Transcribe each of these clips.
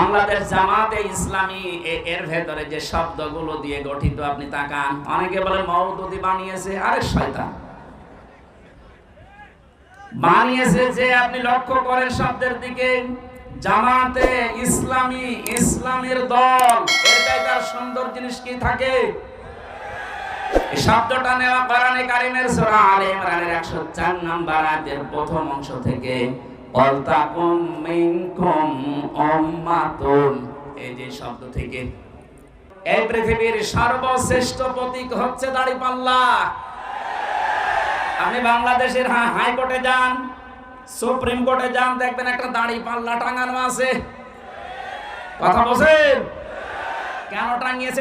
বাংলাদেশ জামাতে ইসলামী এর ভেতরে যে শব্দগুলো দিয়ে গঠিত আপনি তাকান। অনেকে বলে মৌদুদি বানিয়েছে। আরে শয়তান। বানিয়েছে যে আপনি লক্ষ্য করেন শব্দের দিকে, জামাতে ইসলামী, ইসলামের দল এর জায়গার সুন্দর জিনিস কি থাকে? শব্দটা নেওয়া কোরআনে কারিমের সূরা আলে ইমরানের 104 নাম্বার প্রথম অংশ থেকে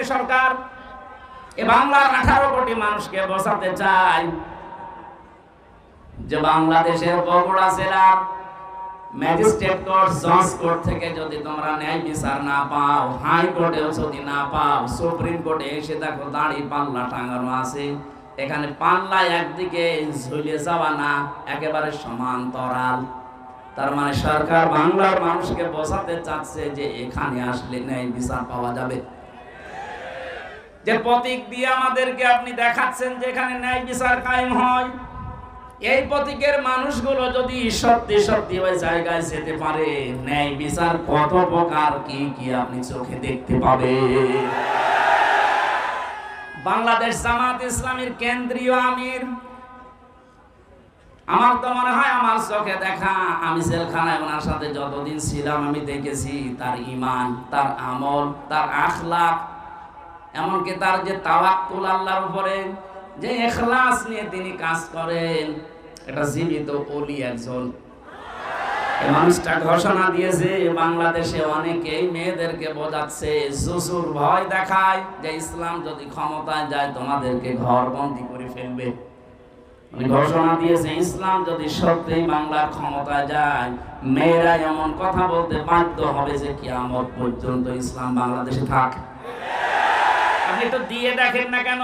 সরকার? বাংলার আঠারো কোটি মানুষকে বসাতে চাই যে বাংলাদেশের বগুড়া জেলার ম্যাজিস্ট্রেট কোর্ট, জজ কোর্ট থেকে যদি তোমরা ন্যায় বিচার না পাও হাইকোর্টেও যদি না পাও, সুপ্রিম কোর্টে এসে দেখো দাড়ি পাল্লা টাঙানো আছে। এখানে পাল্লা একদিকে ঝুলে যাওয়া না, একেবারে সমান্তরাল। তার মানে সরকার বাংলার মানুষকে বোঝাতে চাচ্ছে যে এখানে আসলে ন্যায় বিচার পাওয়া যাবে। যে প্রতীক দিয়ে আমাদেরকে আপনি দেখাচ্ছেন যে এখানে ন্যায় বিচার কায়েম হয়। এই প্রতীকের মানুষগুলো যদি সত্যি সত্যি ওই জায়গায় যেতে পারে, ন্যায় বিচার কত প্রকার কি কি আপনি চোখে দেখতে পাবে বাংলাদেশ জামাত ইসলামীর কেন্দ্রীয় আমির, আমার তো মনে হয় আমার চোখে দেখা, আমি জেলখানায় ওনার সাথে যতদিন ছিলাম আমি দেখেছি তার ইমান, তার আমল, তার আখলাক এমনকি তার যে তাওয়াক্কুল আল্লাহর উপরে যে এখলাস নিয়ে তিনি কাজ করেন, এটা জীবিত ওলি একজন। মানুষটা ঘোষণা দিয়েছে, বাংলাদেশে অনেকেই মেয়েদেরকে বোঝাচ্ছে জুসুর ভয় দেখায় যে ইসলাম যদি ক্ষমতায় যায়, তোমাদেরকে ঘর বন্দি করে ফেলবে। ঘোষণা দিয়েছে, ইসলাম যদি সত্যিই বাংলার ক্ষমতায় যায়, মেয়েরা এমন কথা বলতে বাধ্য হবে যে কি আমার পর্যন্ত ইসলাম বাংলাদেশে থাক। আপনি তো দিয়ে দেখেন না কেন?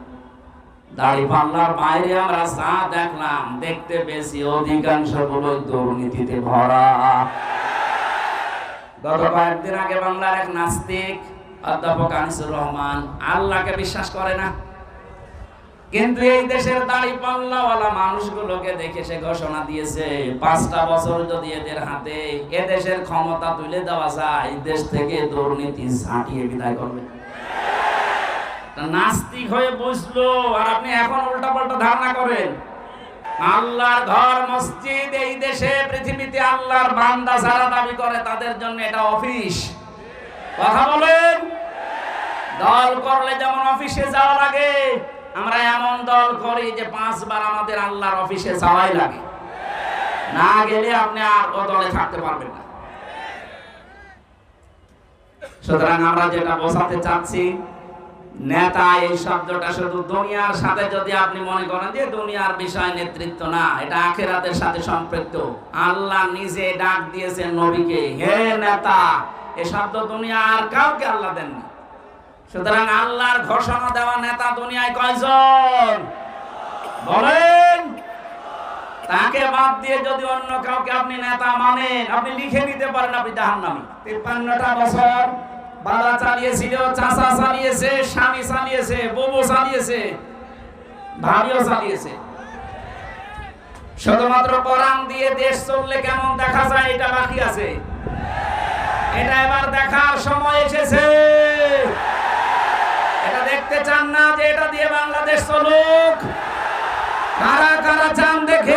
দাড়ি পাল্লার বাইরে আমরা যা দেখলাম, দেখতে বেশি অধিকাংশগুলো দুর্নীতিতে ভরা। গত কয়েকদিন আগে বাংলার এক নাস্তিক, অধ্যাপক আনিসুর রহমান, আল্লাহকে বিশ্বাস করে না। কিন্তু এই দেশের দাড়ি পাল্লাওয়ালা মানুষগুলোকে দেখে সে ঘোষণা দিয়েছে, পাঁচটা বছর যদি এদের হাতে এ দেশের ক্ষমতা তুলে দেওয়া যায়, দেশ থেকে দুর্নীতি ঝাঁটিয়ে বিদায় করবে। নাস্তিক হয়ে বুঝলো আর আপনি এখন উল্টা পাল্টা ধারণা করেন। আল্লাহর ঘর, মসজিদ, এই দেশে, পৃথিবীতে আল্লাহর বান্দা দাবি করে, তাদের জন্য এটা অফিস। কথা বলেন? দল করলে যেমন অফিসে যাওয়া লাগে, আমরা এমন দল করি যে পাঁচবার আমাদের আল্লাহর অফিসে যাওয়াই লাগে। না গেলে আপনি আর ও দলে থাকতে পারবেন না। সুতরাং আমরা যেটা বোঝাতে চাচ্ছি নেতা এই শব্দটা শুধু দুনিয়ার সাথে যদি আপনি মনে করেন যে দুনিয়ার বিষয় নেতৃত্ব না, এটা আখেরাতের সাথে সম্পৃক্ত। আল্লাহ নিজে ডাক দিয়েছেন নবীকে, হে নেতা এই শব্দ দুনিয়া আর কাউকে আল্লাহ দেননি। সুতরাং আল্লাহর ঘোষণা দেওয়া নেতা দুনিয়ায় কয়জন? বলেন। তাকে বাদ দিয়ে যদি অন্য কাউকে আপনি নেতা মানেন, আপনি লিখে নিতে পারেন আপনি জাহান্নামী। তিপ্পান্নটা বছর বাবা চালিয়েছিল, চাচা চালিয়েছে, স্বামী চালিয়েছে, বউ চালিয়েছে, ভাবিও চালিয়েছে। শুধুমাত্র কোরআন দিয়ে দেশ চললে কেমন দেখা যায় এটা বাকি আছে? এটা এবার দেখার সময় এসেছে। এটা দেখতে চান না যে এটা দিয়ে বাংলাদেশ চলুক। কারা কারা চান ইল্লাহে